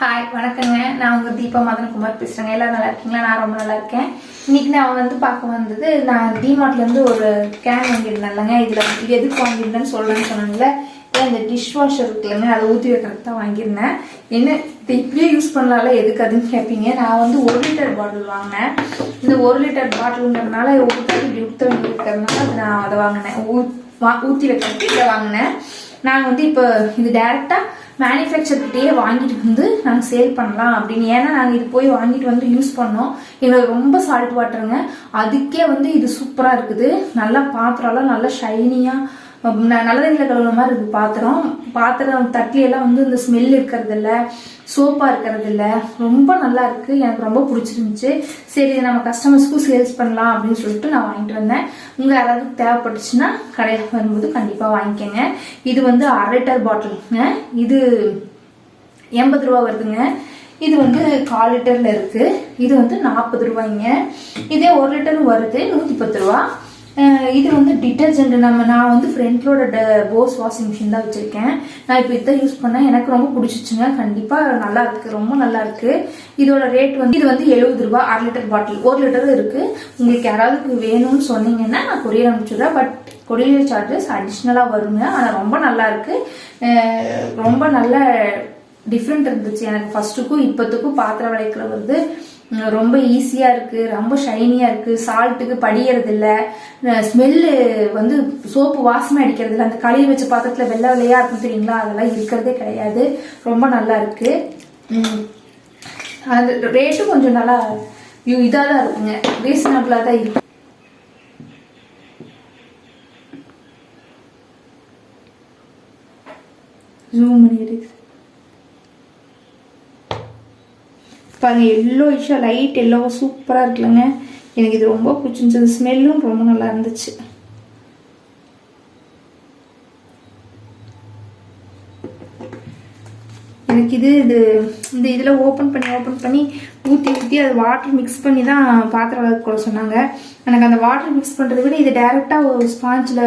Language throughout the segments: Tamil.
ஹாய் வணக்கங்க. நான் உங்கள் தீபா மதனகுமார் பேசுகிறேங்க எல்லாம் நல்லா இருக்கீங்களா? நான் ரொம்ப நல்லா இருக்கேன். இன்னைக்கு நான் வந்து பார்க்க வந்தது நான் டிமார்ட்லேருந்து ஒரு கேன் வாங்கியிருந்தேன்லங்க. இதில் இது எதுக்கு வாங்கியிருந்தேன்னு சொல்றேன்னு சொன்னாங்கல்ல இந்த டிஷ் வாஷர் இருக்குல்லங்க அதை ஊற்றி வைக்கிறதுக்கு தான் வாங்கியிருந்தேன். என்ன இது இப்படியே யூஸ் பண்ணலாம்ல? எதுக்கு அதுன்னு கேட்பீங்க நான் வந்து ஒரு லிட்டர் பாட்டில் வாங்கினேன். இந்த ஒரு லிட்டர் பாட்டிலுங்கிறதுனால ஊற்றி இப்படி ஊற்ற வேண்டி இருக்கிறதுனால அது நான் அதை வாங்கினேன். ஊ வா- ஊற்றி வைக்கிறதுக்கு இதை வாங்கினேன். நான் வந்து இப்போ இது டேரெக்டாக மேனுஃபேக்சர்கிட்டயே வாங்கிட்டு வந்து நாங்கள் சேல் பண்ணலாம் அப்படின்னு. ஏன்னா நாங்கள் இது போய் வாங்கிட்டு வந்து யூஸ் பண்ணோம். எங்களுக்கு ரொம்ப சால்ட் வாட்டருங்க அதுக்கே வந்து இது சூப்பராக இருக்குது. நல்லா பாத்திரம்லாம் நல்லா ஷைனியாக நல்ல தண்ணியில் கழுவுன மாதிரி இருக்குது பாத்திரம். பாத்திரம் தட்டியெல்லாம் வந்து இந்த ஸ்மெல் இருக்கிறதில்ல சோப்பாக இருக்கிறது இல்லை ரொம்ப நல்லா இருக்குது எனக்கு ரொம்ப பிடிச்சிருந்துச்சு. சரி இதை நம்ம கஸ்டமர்ஸ்க்கும் சேல்ஸ் பண்ணலாம் அப்படின்னு சொல்லிட்டு நான் வாங்கிட்டு வந்தேன். உங்கள் யாராவது தேவைப்பட்டுச்சுன்னா கடையில் வரும்போது கண்டிப்பாக வாங்கிக்கோங்க. இது வந்து அரை லிட்டர் பாட்டிலுங்க. இது எண்பது ரூபா வருதுங்க. இது வந்து கால் லிட்டரில் இருக்குது இது வந்து நாற்பது ரூபாய்ங்க. இதே ஒரு லிட்டர் வருது. நூற்றி பத்து ரூபா. இது வந்து டிட்டர்ஜென்ட் நம்ம நான் வந்து ஃப்ரண்ட்லோட போஸ் வாஷிங் மிஷின் தான் வச்சுருக்கேன். நான் இப்போ இதை யூஸ் பண்ணேன். எனக்கு ரொம்ப பிடிச்சிச்சுங்க. கண்டிப்பாக நல்லா இருக்குது ரொம்ப நல்லா இருக்குது இதோட ரேட் வந்து இது வந்து எழுபது ரூபா அரை லிட்டர் பாட்டில் ஒரு லிட்டர் இருக்குது உங்களுக்கு யாராவது வேணும்னு சொன்னீங்கன்னா நான் கொரியர் அனுப்பிச்சுடுறேன். பட் கொரியர் சார்ஜஸ் அடிஷ்னலாக வருங்க. ஆனால் ரொம்ப நல்லா இருக்குது ரொம்ப நல்ல டிஃப்ரெண்ட் இருந்துச்சு. எனக்கு ஃபர்ஸ்ட்டுக்கும் இப்போத்துக்கும் பாத்திரம் விளைக்கிற வந்து ரொம்ப ஈஸியாக இருக்குது ரொம்ப ஷைனியாக இருக்குது சால்ட்டுக்கு படியறது இல்லை ஸ்மெல்லு வந்து சோப்பு வாசமே அடிக்கிறது இல்லை அந்த களியை வச்ச பாத்திரத்தில் வெள்ளை வெள்ளையாக இருக்கும் தெரியுங்களா? அதெல்லாம் இருக்கிறதே கிடையாது. ரொம்ப நல்லா இருக்குது அது ரேட்டும் கொஞ்சம் நல்லா இதாக தான் இருக்குங்க. ரீசனபிளாக தான் இருக்கு. ஜூம் பண்ணி பாருங்கள் எல்லோ இஷ்ஷா லைட் எல்லோவா சூப்பராக இருக்குல்லங்க. எனக்கு இது ரொம்ப பிடிச்சிருந்துச்சு. ஸ்மெல்லும் ரொம்ப நல்லா இருந்துச்சு. எனக்கு இது இது இந்த இதில் ஓப்பன் பண்ணி ஓப்பன் பண்ணி ஊற்றி ஊற்றி அது வாட்டர் மிக்ஸ் பண்ணி தான் பாத்திரம் விளக்க சொன்னாங்க. எனக்கு அந்த வாட்டர் மிக்ஸ் பண்ணுறதை விட இது டேரெக்டாக ஒரு ஸ்பாஞ்சில்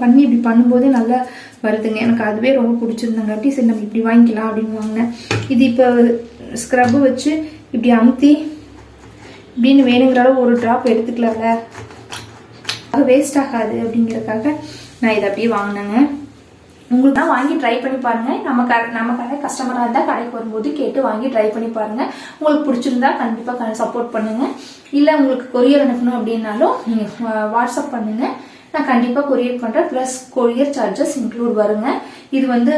பண்ணி இப்படி பண்ணும்போதே நல்லா வருதுங்க. எனக்கு அதுவே ரொம்ப பிடிச்சிருந்தாங்க அப்படி சரி நம்ம இப்படி வாங்கிக்கலாம் அப்படின்னு வாங்கினேன். இது இப்போ ஸ்க்ரப்பு வச்சு இப்படி அமுத்தி இப்படின்னு வேணுங்கிற அளவு ஒரு ட்ராப் எடுத்துக்கலாம்ல. அது வேஸ்ட் ஆகாது அப்படிங்கிறதுக்காக நான் இதை அப்படியே வாங்கினேங்க. உங்களுக்கு தான் வாங்கி ட்ரை பண்ணி பாருங்கள் நம்ம கடை நம்ம கடை கஸ்டமராக இருந்தால் கடைக்கு வரும்போது கேட்டு வாங்கி ட்ரை பண்ணி பாருங்கள் உங்களுக்கு பிடிச்சிருந்தா கண்டிப்பாக சப்போர்ட் பண்ணுங்கள் இல்லை உங்களுக்கு கொரியர் அனுப்பணும் அப்படின்னாலும் நீங்கள் வாட்ஸ்அப் பண்ணுங்கள் நான் கண்டிப்பாக கொரியர் பண்ணுறேன் ப்ளஸ் கொரியர் சார்ஜஸ் இன்க்ளூட் வருங்க. இது வந்து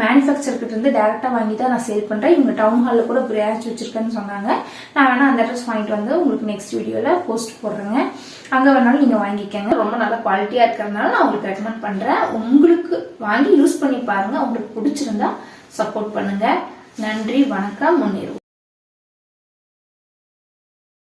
மேனுஃபேக்சர்கிட்ட இருந்து டேரெக்டாக வாங்கி தான் நான் சேல் பண்ணுறேன் இவங்க டவுன் ஹாலில் கூட பிரான்ச் வச்சிருக்கேன்னு சொன்னாங்க. நான் வேணால் அந்த அட்ரஸ் வாங்கிட்டு வந்து உங்களுக்கு நெக்ஸ்ட் வீடியோவில் போஸ்ட் போடுறேங்க. அங்கே வேணாலும் நீங்கள் வாங்கிக்கங்க. ரொம்ப நல்ல குவாலிட்டியாக இருக்கிறதுனால நான் உங்களுக்கு ரெக்கமெண்ட் பண்ணுறேன் உங்களுக்கு வாங்கி யூஸ் பண்ணி பாருங்கள் உங்களுக்கு பிடிச்சிருந்தா சப்போர்ட் பண்ணுங்கள் நன்றி வணக்கம். முன்னேறுவோம்.